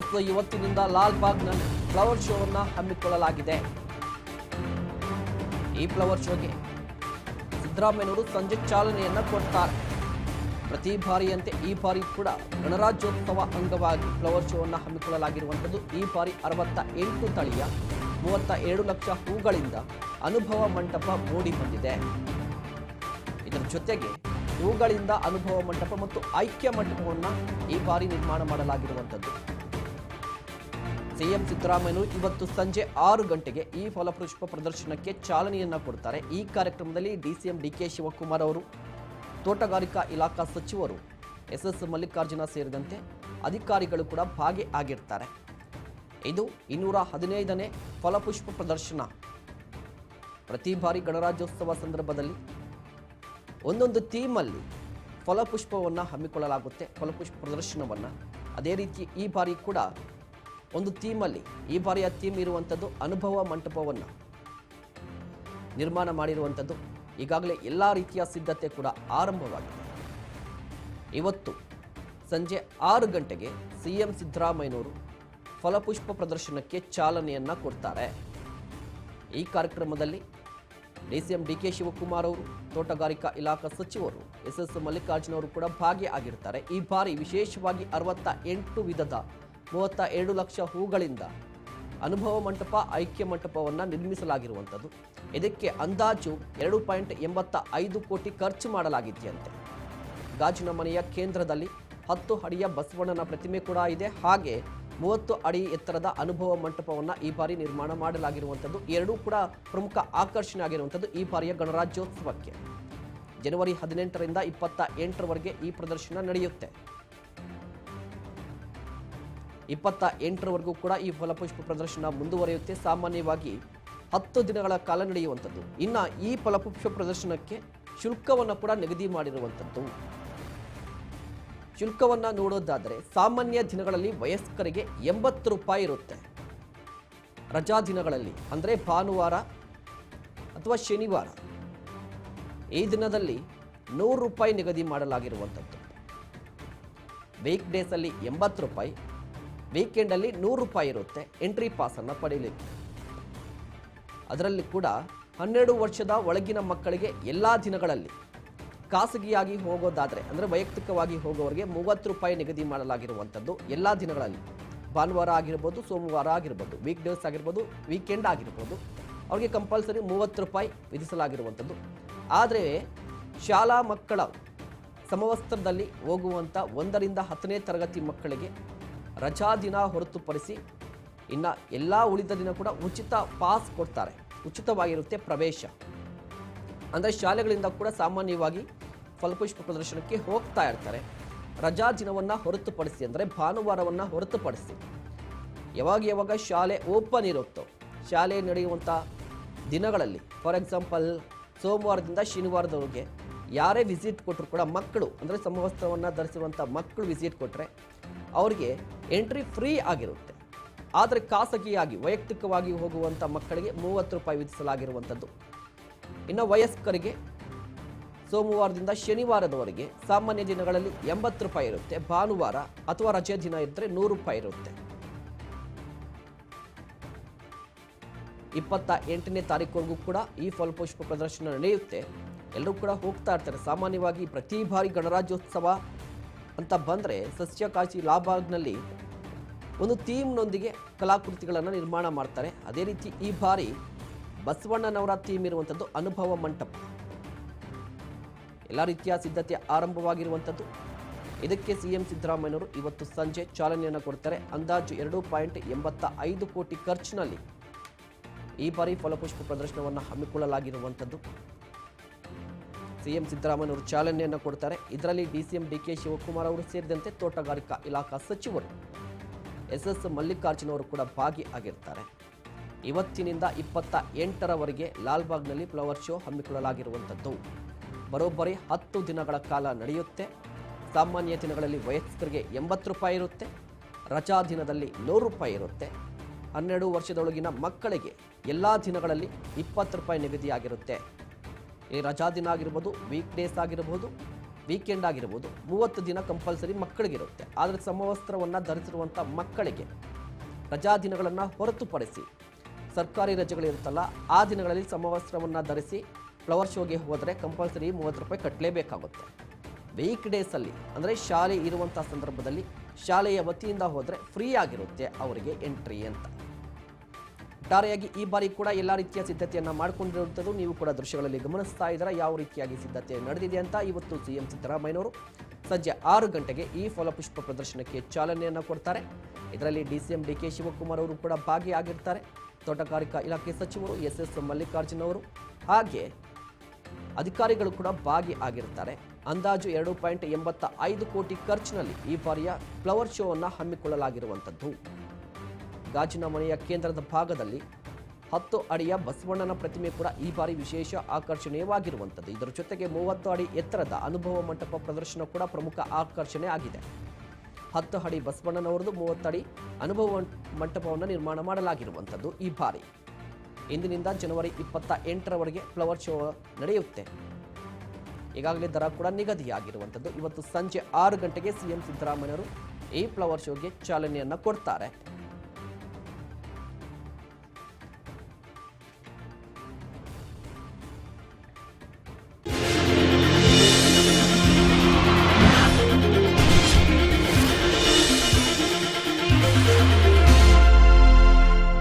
So ಬಾಗ್ನಲ್ಲಿ flower ಶೋವನ್ನು ಹಮ್ಮಿಕೊಳ್ಳಲಾಗಿದೆ. ಈ flower ಶೋಗೆ ಸಿದ್ದರಾಮಯ್ಯನವರು ಸಂಜೆ ಚಾಲನೆಯನ್ನ ಕೊಡ್ತಾರೆ. ಪ್ರತಿ ಬಾರಿಯಂತೆ ಈ ಬಾರಿ ಕೂಡ ಗಣರಾಜ್ಯೋತ್ಸವ ಅಂಗವಾಗಿ ಫ್ಲವರ್ ಶೋವನ್ನು ಹಮ್ಮಿಕೊಳ್ಳಲಾಗಿರುವಂಥದ್ದು ಈ ಬಾರಿ ಅರವತ್ತ ಎಂಟು ತಳಿಯ ಮೂವತ್ತ ಎರಡು ಲಕ್ಷ ಹೂಗಳಿಂದ ಅನುಭವ ಮಂಟಪ ಮೂಡಿ ಬಂದಿದೆ. ಇದರ ಜೊತೆಗೆ ಹೂಗಳಿಂದ ಅನುಭವ ಮಂಟಪ ಮತ್ತು ಐಕ್ಯ ಮಂಟಪವನ್ನು ಈ ಬಾರಿ ನಿರ್ಮಾಣ ಮಾಡಲಾಗಿರುವಂಥದ್ದು. ಸಿಎಂ ಸಿದ್ದರಾಮಯ್ಯನವರು ಇವತ್ತು ಸಂಜೆ ಆರು ಗಂಟೆಗೆ ಈ ಫಲಪುಷ್ಪ ಪ್ರದರ್ಶನಕ್ಕೆ ಚಾಲನೆಯನ್ನ ಕೊಡ್ತಾರೆ. ಈ ಕಾರ್ಯಕ್ರಮದಲ್ಲಿ ಡಿಸಿಎಂ ಡಿಕೆ ಶಿವಕುಮಾರ್ ಅವರು, ತೋಟಗಾರಿಕಾ ಇಲಾಖಾ ಸಚಿವರು ಎಸ್ ಎಸ್ ಮಲ್ಲಿಕಾರ್ಜುನ ಸೇರಿದಂತೆ ಅಧಿಕಾರಿಗಳು ಕೂಡ ಭಾಗಿಯಾಗಿರ್ತಾರೆ. ಇದು ಇನ್ನೂರ ಹದಿನೈದನೇ ಫಲಪುಷ್ಪ ಪ್ರದರ್ಶನ. ಪ್ರತಿ ಬಾರಿ ಗಣರಾಜ್ಯೋತ್ಸವ ಸಂದರ್ಭದಲ್ಲಿ ಒಂದೊಂದು ಥೀಮಲ್ಲಿ ಫಲಪುಷ್ಪವನ್ನು ಹಮ್ಮಿಕೊಳ್ಳಲಾಗುತ್ತೆ. ಫಲಪುಷ್ಪ ಪ್ರದರ್ಶನವನ್ನು. ಅದೇ ರೀತಿ ಈ ಬಾರಿ ಕೂಡ ಒಂದು ಥೀಮಲ್ಲಿ ಈ ಬಾರಿಯ ಥೀಮ್ ಇರುವಂಥದ್ದು ಅನುಭವ ಮಂಟಪವನ್ನು ನಿರ್ಮಾಣ ಮಾಡಿರುವಂಥದ್ದು ಈಗಾಗಲೇ ಎಲ್ಲ ರೀತಿಯ ಸಿದ್ಧತೆ ಕೂಡ ಆರಂಭವಾಗಿದೆ. ಇವತ್ತು ಸಂಜೆ ಆರು ಗಂಟೆಗೆ ಸಿ ಎಂ ಸಿದ್ದರಾಮಯ್ಯನವರು ಫಲಪುಷ್ಪ ಪ್ರದರ್ಶನಕ್ಕೆ ಚಾಲನೆಯನ್ನು ಕೊಡ್ತಾರೆ. ಈ ಕಾರ್ಯಕ್ರಮದಲ್ಲಿ D C M D K Shivakumar ಅವರು, ತೋಟಗಾರಿಕಾ ಇಲಾಖಾ ಸಚಿವರು, ಎಸ್ ಎಸ್ ಮಲ್ಲಿಕಾರ್ಜುನ ಅವರು ಕೂಡ ಭಾಗಿಯಾಗಿರ್ತಾರೆ. ಈ ಬಾರಿ ವಿಶೇಷವಾಗಿ ಅರವತ್ತ ಎಂಟು ವಿಧದ ಮೂವತ್ತ ಎರಡು ಲಕ್ಷ ಹೂಗಳಿಂದ ಅನುಭವ ಮಂಟಪ, ಐಕ್ಯ ಮಂಟಪವನ್ನು ನಿರ್ಮಿಸಲಾಗಿರುವಂಥದ್ದು. ಇದಕ್ಕೆ ಅಂದಾಜು ಎರಡು ಪಾಯಿಂಟ್ ಎಂಬತ್ತ ಐದು ಕೋಟಿ ಖರ್ಚು ಮಾಡಲಾಗಿದೆಯಂತೆ. ಗಾಜಿನ ಮನೆಯ ಕೇಂದ್ರದಲ್ಲಿ ಹತ್ತು ಅಡಿಯ ಬಸವಣ್ಣನ ಪ್ರತಿಮೆ ಕೂಡ ಇದೆ. ಹಾಗೆ ಮೂವತ್ತು ಅಡಿ ಎತ್ತರದ ಅನುಭವ ಮಂಟಪವನ್ನು ಈ ಬಾರಿ ನಿರ್ಮಾಣ ಮಾಡಲಾಗಿರುವಂಥದ್ದು. ಎರಡೂ ಕೂಡ ಪ್ರಮುಖ ಆಕರ್ಷಣೆ ಆಗಿರುವಂಥದ್ದು ಈ ಬಾರಿಯ ಗಣರಾಜ್ಯೋತ್ಸವಕ್ಕೆ. ಜನವರಿ ಹದಿನೆಂಟರಿಂದ ಇಪ್ಪತ್ತ ಎಂಟರವರೆಗೆ ಈ ಪ್ರದರ್ಶನ ನಡೆಯುತ್ತೆ. ಇಪ್ಪತ್ತ ಎಂಟರವರೆಗೂ ಕೂಡ ಈ ಫಲಪುಷ್ಪ ಪ್ರದರ್ಶನ ಮುಂದುವರಿಯುತ್ತೆ. ಸಾಮಾನ್ಯವಾಗಿ ಹತ್ತು ದಿನಗಳ ಕಾಲ ನಡೆಯುವಂಥದ್ದು. ಇನ್ನು ಈ ಫಲಪುಷ್ಪ ಪ್ರದರ್ಶನಕ್ಕೆ ಶುಲ್ಕವನ್ನು ಕೂಡ ನಿಗದಿ ಮಾಡಿರುವಂಥದ್ದು. ಶುಲ್ಕವನ್ನು ನೋಡೋದಾದರೆ ಸಾಮಾನ್ಯ ದಿನಗಳಲ್ಲಿ ವಯಸ್ಕರಿಗೆ ಎಂಬತ್ತು ರೂಪಾಯಿ ಇರುತ್ತೆ. ರಜಾ ದಿನಗಳಲ್ಲಿ, ಅಂದರೆ ಭಾನುವಾರ ಅಥವಾ ಶನಿವಾರ. ಈ ದಿನದಲ್ಲಿ ನೂರು ರೂಪಾಯಿ ನಿಗದಿ ಮಾಡಲಾಗಿರುವಂಥದ್ದು. ವೀಕ್ ಡೇಸಲ್ಲಿ ಎಂಬತ್ತು ರೂಪಾಯಿ ವೀಕೆಂಡಲ್ಲಿ ನೂರು ರೂಪಾಯಿ ಇರುತ್ತೆ ಎಂಟ್ರಿ ಪಾಸನ್ನು ಪಡೆಯಲಿಕ್ಕೆ ಅದರಲ್ಲಿ ಕೂಡ ಹನ್ನೆರಡು ವರ್ಷದ ಒಳಗಿನ ಮಕ್ಕಳಿಗೆ ಎಲ್ಲ ದಿನಗಳಲ್ಲಿ ಖಾಸಗಿಯಾಗಿ ಹೋಗೋದಾದರೆ, ಅಂದರೆ ವೈಯಕ್ತಿಕವಾಗಿ ಹೋಗೋರಿಗೆ ಮೂವತ್ತು ರೂಪಾಯಿ ನಿಗದಿ ಮಾಡಲಾಗಿರುವಂಥದ್ದು ಎಲ್ಲ ದಿನಗಳಲ್ಲಿ. ಭಾನುವಾರ ಆಗಿರ್ಬೋದು, ಸೋಮವಾರ ಆಗಿರ್ಬೋದು ವೀಕ್ ಡೇಸ್ ಆಗಿರ್ಬೋದು ವೀಕೆಂಡ್ ಆಗಿರ್ಬೋದು, ಅವರಿಗೆ ಕಂಪಲ್ಸರಿ ಮೂವತ್ತು ರೂಪಾಯಿ ವಿಧಿಸಲಾಗಿರುವಂಥದ್ದು. ಆದರೆ ಶಾಲಾ ಮಕ್ಕಳ ಸಮವಸ್ತ್ರದಲ್ಲಿ ಹೋಗುವಂಥ ಒಂದರಿಂದ ಹತ್ತನೇ ತರಗತಿ ಮಕ್ಕಳಿಗೆ ರಜಾ ದಿನ ಹೊರತುಪಡಿಸಿ ಇನ್ನು ಎಲ್ಲ ಉಳಿದ ದಿನ ಕೂಡ ಉಚಿತ ಪಾಸ್ ಕೊಡ್ತಾರೆ. ಉಚಿತವಾಗಿರುತ್ತೆ ಪ್ರವೇಶ. ಅಂದರೆ ಶಾಲೆಗಳಿಂದ ಕೂಡ ಸಾಮಾನ್ಯವಾಗಿ ಫಲಪುಷ್ಪ ಪ್ರದರ್ಶನಕ್ಕೆ ಹೋಗ್ತಾ ಇರ್ತಾರೆ. ರಜಾ ದಿನವನ್ನು ಹೊರತುಪಡಿಸಿ ಅಂದರೆ ಭಾನುವಾರವನ್ನು ಹೊರತುಪಡಿಸಿ. ಯಾವಾಗ ಯಾವಾಗ ಶಾಲೆ ಓಪನ್ ಇರುತ್ತೋ, ಶಾಲೆ ನಡೆಯುವಂಥ ದಿನಗಳಲ್ಲಿ ಫಾರ್ ಎಕ್ಸಾಂಪಲ್ ಸೋಮವಾರದಿಂದ ಶನಿವಾರದವರೆಗೆ ಯಾರೇ ವಿಸಿಟ್ ಕೊಟ್ಟರು ಕೂಡ ಮಕ್ಕಳು, ಅಂದರೆ ಸಮವಸ್ತ್ರವನ್ನು ಧರಿಸಿರುವಂಥ ಮಕ್ಕಳು ವಿಸಿಟ್ ಕೊಟ್ಟರೆ ಅವರಿಗೆ ಎಂಟ್ರಿ ಫ್ರೀ ಆಗಿರುತ್ತೆ. ಆದರೆ ಖಾಸಗಿಯಾಗಿ, ವೈಯಕ್ತಿಕವಾಗಿ ಹೋಗುವಂಥ ಮಕ್ಕಳಿಗೆ ಮೂವತ್ತು ರೂಪಾಯಿ ವಿಧಿಸಲಾಗಿರುವಂಥದ್ದು. ಇನ್ನು ವಯಸ್ಕರಿಗೆ ಸೋಮವಾರದಿಂದ ಶನಿವಾರದವರೆಗೆ ಸಾಮಾನ್ಯ ದಿನಗಳಲ್ಲಿ ಎಂಬತ್ತು ರೂಪಾಯಿ ಇರುತ್ತೆ. ಭಾನುವಾರ ಅಥವಾ ರಜೆ ದಿನ ಇದ್ದರೆ ನೂರು ರೂಪಾಯಿ ಇರುತ್ತೆ. ಇಪ್ಪತ್ತ ಎಂಟನೇ ತಾರೀಕುವರೆಗೂ ಕೂಡ ಈ ಫಲಪುಷ್ಪ ಪ್ರದರ್ಶನ ನಡೆಯುತ್ತೆ. ಎಲ್ಲರೂ ಕೂಡ ಹೋಗ್ತಾ ಇರ್ತಾರೆ. ಸಾಮಾನ್ಯವಾಗಿ ಪ್ರತಿ ಬಾರಿ ಗಣರಾಜ್ಯೋತ್ಸವ ಅಂತ ಬಂದರೆ ಸಸ್ಯಕಾಶಿ ಲಾಬಾಗ್ನಲ್ಲಿ ಒಂದು ಥೀಮ್ನೊಂದಿಗೆ ಕಲಾಕೃತಿಗಳನ್ನು ನಿರ್ಮಾಣ ಮಾಡ್ತಾರೆ. ಅದೇ ರೀತಿ ಈ ಬಾರಿ ಬಸವಣ್ಣನವರ ಥೀಮ್ ಇರುವಂಥದ್ದು ಅನುಭವ ಮಂಟಪ. ಎಲ್ಲ ರೀತಿಯ ಸಿದ್ಧತೆ ಆರಂಭವಾಗಿರುವಂಥದ್ದು. ಇದಕ್ಕೆ ಸಿಎಂ ಸಿದ್ದರಾಮಯ್ಯನವರು ಇವತ್ತು ಸಂಜೆ ಚಾಲನೆಯನ್ನು ಕೊಡ್ತಾರೆ. ಅಂದಾಜು ಎರಡು ಪಾಯಿಂಟ್ ಎಂಬತ್ತ ಐದು ಕೋಟಿ ಖರ್ಚಿನಲ್ಲಿ ಈ ಬಾರಿ ಫಲಪುಷ್ಪ ಪ್ರದರ್ಶನವನ್ನು ಹಮ್ಮಿಕೊಳ್ಳಲಾಗಿರುವಂಥದ್ದು. ಸಿಎಂ ಸಿದ್ದರಾಮಯ್ಯನವರು ಚಾಲನೆಯನ್ನು ಕೊಡ್ತಾರೆ. ಇದರಲ್ಲಿ ಡಿಸಿಎಂ ಡಿಕೆ ಶಿವಕುಮಾರ್ ಅವರು ಸೇರಿದಂತೆ ತೋಟಗಾರಿಕಾ ಇಲಾಖಾ ಸಚಿವರು ಎಸ್ ಎಸ್ ಮಲ್ಲಿಕಾರ್ಜುನ ಅವರು ಕೂಡ ಭಾಗಿಯಾಗಿರ್ತಾರೆ. ಇವತ್ತಿನಿಂದ ಇಪ್ಪತ್ತ ಎಂಟರವರೆಗೆ ಲಾಲ್ಬಾಗ್ನಲ್ಲಿ ಫ್ಲವರ್ ಶೋ ಹಮ್ಮಿಕೊಳ್ಳಲಾಗಿರುವಂಥದ್ದು. ಬರೋಬ್ಬರಿ ಹತ್ತು ದಿನಗಳ ಕಾಲ ನಡೆಯುತ್ತೆ. ಸಾಮಾನ್ಯ ದಿನಗಳಲ್ಲಿ ವಯಸ್ಕರಿಗೆ ಎಂಬತ್ತು ರೂಪಾಯಿ ಇರುತ್ತೆ. ರಜಾ ದಿನದಲ್ಲಿ ನೂರು ರೂಪಾಯಿ ಇರುತ್ತೆ. ಹನ್ನೆರಡು ವರ್ಷದೊಳಗಿನ ಮಕ್ಕಳಿಗೆ ಎಲ್ಲ ದಿನಗಳಲ್ಲಿ ಇಪ್ಪತ್ತು ರೂಪಾಯಿ ನಿಗದಿಯಾಗಿರುತ್ತೆ. ಈ ರಜಾ ದಿನ ಆಗಿರ್ಬೋದು ವೀಕ್ ಡೇಸ್ ಆಗಿರ್ಬೋದು ವೀಕೆಂಡ್ ಆಗಿರ್ಬೋದು, ಮೂವತ್ತು ದಿನ ಕಂಪಲ್ಸರಿ ಮಕ್ಕಳಿಗಿರುತ್ತೆ. ಆದರೆ ಸಮವಸ್ತ್ರವನ್ನು ಧರಿಸಿರುವಂಥ ಮಕ್ಕಳಿಗೆ ರಜಾ ದಿನಗಳನ್ನು ಹೊರತುಪಡಿಸಿ ಸರ್ಕಾರಿ ರಜೆಗಳಿರುತ್ತಲ್ಲ ಆ ದಿನಗಳಲ್ಲಿ ಸಮವಸ್ತ್ರವನ್ನು ಧರಿಸಿ ಫ್ಲವರ್ ಶೋಗೆ ಹೋದರೆ ಕಂಪಲ್ಸರಿ ಮೂವತ್ತು ರೂಪಾಯಿ ಕಟ್ಟಲೇಬೇಕಾಗುತ್ತೆ ವೀಕ್ ಡೇಸಲ್ಲಿ ಅಂದರೆ ಶಾಲೆ ಇರುವಂಥ ಸಂದರ್ಭದಲ್ಲಿ ಶಾಲೆಯ ವತಿಯಿಂದ ಹೋದರೆ ಫ್ರೀ ಆಗಿರುತ್ತೆ ಅವರಿಗೆ ಎಂಟ್ರಿ ಅಂತ. ಒಟ್ಟಾರೆಯಾಗಿ ಈ ಬಾರಿ ಕೂಡ ಎಲ್ಲ ರೀತಿಯ ಸಿದ್ಧತೆಯನ್ನು ಮಾಡಿಕೊಂಡಿರುವಂಥದ್ದು ನೀವು ಕೂಡ ದೃಶ್ಯಗಳಲ್ಲಿ ಗಮನಿಸ್ತಾ ಇದ್ದೀರಾ, ಯಾವ ರೀತಿಯಾಗಿ ಸಿದ್ಧತೆ ನಡೆದಿದೆ ಅಂತ ಇವತ್ತು ಸಿಎಂ ಸಿದ್ದರಾಮಯ್ಯನವರು ಸಂಜೆ ಆರು ಗಂಟೆಗೆ ಈ ಫಲಪುಷ್ಪ ಪ್ರದರ್ಶನಕ್ಕೆ ಚಾಲನೆಯನ್ನು ಕೊಡ್ತಾರೆ. ಇದರಲ್ಲಿ D C M D K Shivakumar ಅವರು ಕೂಡ ಭಾಗಿಯಾಗಿರ್ತಾರೆ. ತೋಟಗಾರಿಕಾ ಇಲಾಖೆ ಸಚಿವರು ಎಸ್ ಎಸ್ ಮಲ್ಲಿಕಾರ್ಜುನ್ ಅವರು ಹಾಗೆ ಅಧಿಕಾರಿಗಳು ಕೂಡ ಭಾಗಿ ಆಗಿರ್ತಾರೆ ಅಂದಾಜು ಎರಡು ಪಾಯಿಂಟ್ ಎಂಬತ್ತ ಐದು ಕೋಟಿ ಖರ್ಚಿನಲ್ಲಿ ಈ ಬಾರಿಯ ಫ್ಲವರ್ ಶೋವನ್ನು ಹಮ್ಮಿಕೊಳ್ಳಲಾಗಿರುವಂಥದ್ದು. ಗಾಜಿನ ಮನೆಯ ಕೇಂದ್ರದ ಭಾಗದಲ್ಲಿ ಹತ್ತು ಅಡಿಯ ಬಸವಣ್ಣನ ಪ್ರತಿಮೆ ಕೂಡ ಈ ಬಾರಿ ವಿಶೇಷ ಆಕರ್ಷಣೀಯವಾಗಿರುವಂಥದ್ದು. ಇದರ ಜೊತೆಗೆ ಮೂವತ್ತು ಅಡಿ ಎತ್ತರದ ಅನುಭವ ಮಂಟಪ ಪ್ರದರ್ಶನ ಕೂಡ ಪ್ರಮುಖ ಆಕರ್ಷಣೆ ಆಗಿದೆ. ಹತ್ತು ಅಡಿ ಬಸವಣ್ಣನವರದು ಮೂವತ್ತಡಿ ಅನುಭವ ಮಂಟಪವನ್ನು ನಿರ್ಮಾಣ ಮಾಡಲಾಗಿರುವಂಥದ್ದು ಈ ಬಾರಿ. ಇಂದಿನಿಂದ ಜನವರಿ ಇಪ್ಪತ್ತ ಎಂಟರವರೆಗೆ ಫ್ಲವರ್ ಶೋ ನಡೆಯುತ್ತೆ. ಈಗಾಗಲೇ ದರ ಕೂಡ ನಿಗದಿಯಾಗಿರುವಂಥದ್ದು. ಇವತ್ತು ಸಂಜೆ ಆರು ಗಂಟೆಗೆ ಸಿಎಂ ಸಿದ್ದರಾಮಯ್ಯರು ಈ ಫ್ಲವರ್ ಶೋಗೆ ಚಾಲನೆಯನ್ನು ಕೊಡ್ತಾರೆ.